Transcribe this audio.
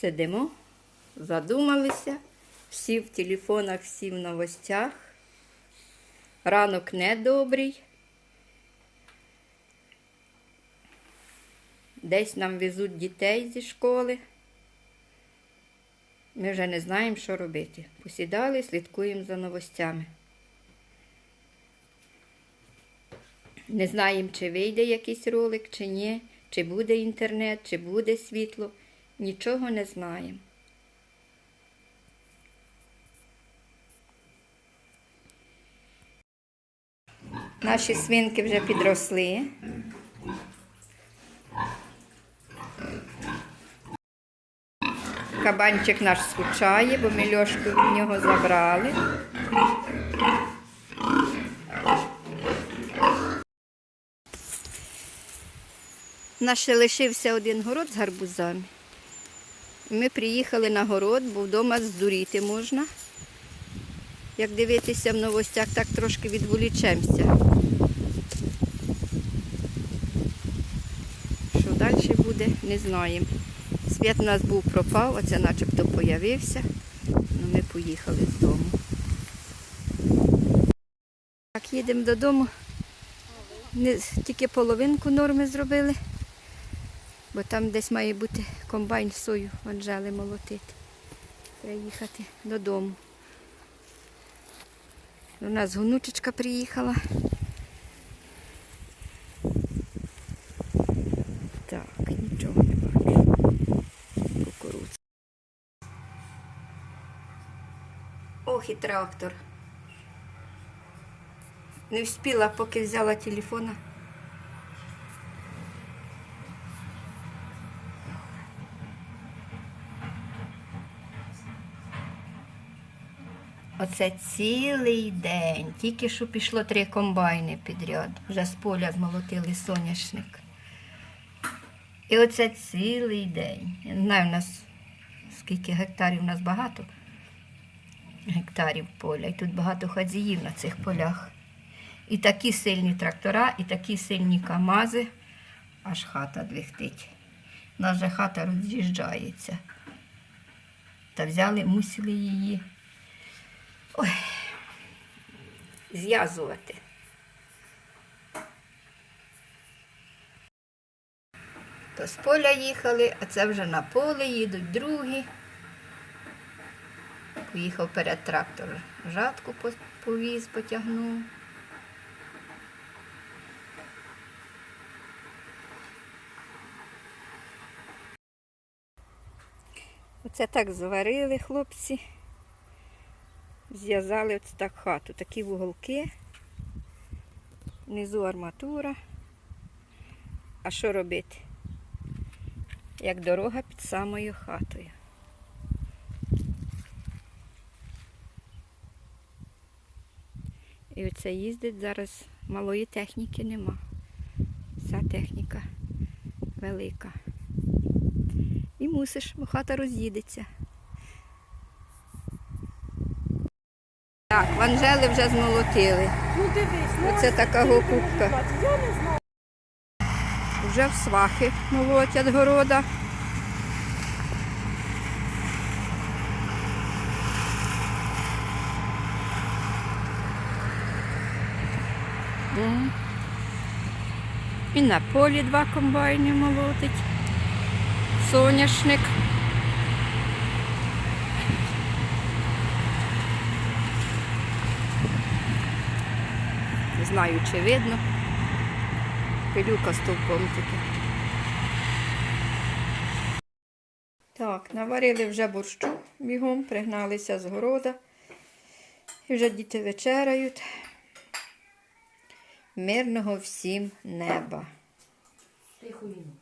Сидимо, задумалися, всі в телефонах, всі в новостях. Ранок недобрий. Десь нам везуть дітей зі школи. Ми вже не знаємо, що робити. Посідали, слідкуємо за новостями. Не знаємо, чи вийде якийсь ролик, чи ні, чи буде інтернет, чи буде світло. Нічого не знаємо. Наші свинки вже підросли. Кабанчик наш скучає, бо ми льошку від нього забрали. Наш лишився один город з гарбузами. Ми приїхали на город, бо вдома здуріти можна. Як дивитися в новостях, так трошки відволічемося. Що далі буде, не знаємо. Світ у нас був пропав, оце начебто появився. Ну, ми поїхали з дому. Так, їдемо додому. Не, тільки половинку норми зробили, бо там десь має бути комбайн сою Анжели молотити. Треба їхати додому. У нас гонучечка приїхала. Так, нічого не бачу. Кукурудза. Ох і трактор. Не встигла, поки взяла телефона. Оце цілий день. Тільки що пішло три комбайни підряд. Вже з поля змолотили соняшник. І оце цілий день. Я не знаю, у нас скільки гектарів, у нас багато гектарів поля. І тут багато хазіїв на цих полях. І такі сильні трактора, і такі сильні камази, аж хата двихтить. У нас же хата роз'їжджається. Та взяли, мусили її ой, зв'язувати. То з поля їхали, а це вже на поле їдуть другі. Поїхав перед трактор, жатку повіз, потягнув. Оце так зварили хлопці. Зв'язали ось так хату. Такі вуголки. Внизу арматура. А що робити? Як дорога під самою хатою. І оце їздить зараз малої техніки нема. Вся техніка велика. І мусиш, бо хата роз'їдеться. Так, в Анжели вже змолотили. Ну дивись, ну Оце така. Я не знаю. Вже в свахи молотять города. І на полі два комбайни молотить. Соняшник. Знаю, чи видно. Пилюка стовпом таки. Так, наварили вже борщу бігом, пригналися з города. І вже діти вечеряють. Мирного всім неба. Тихо, Іно.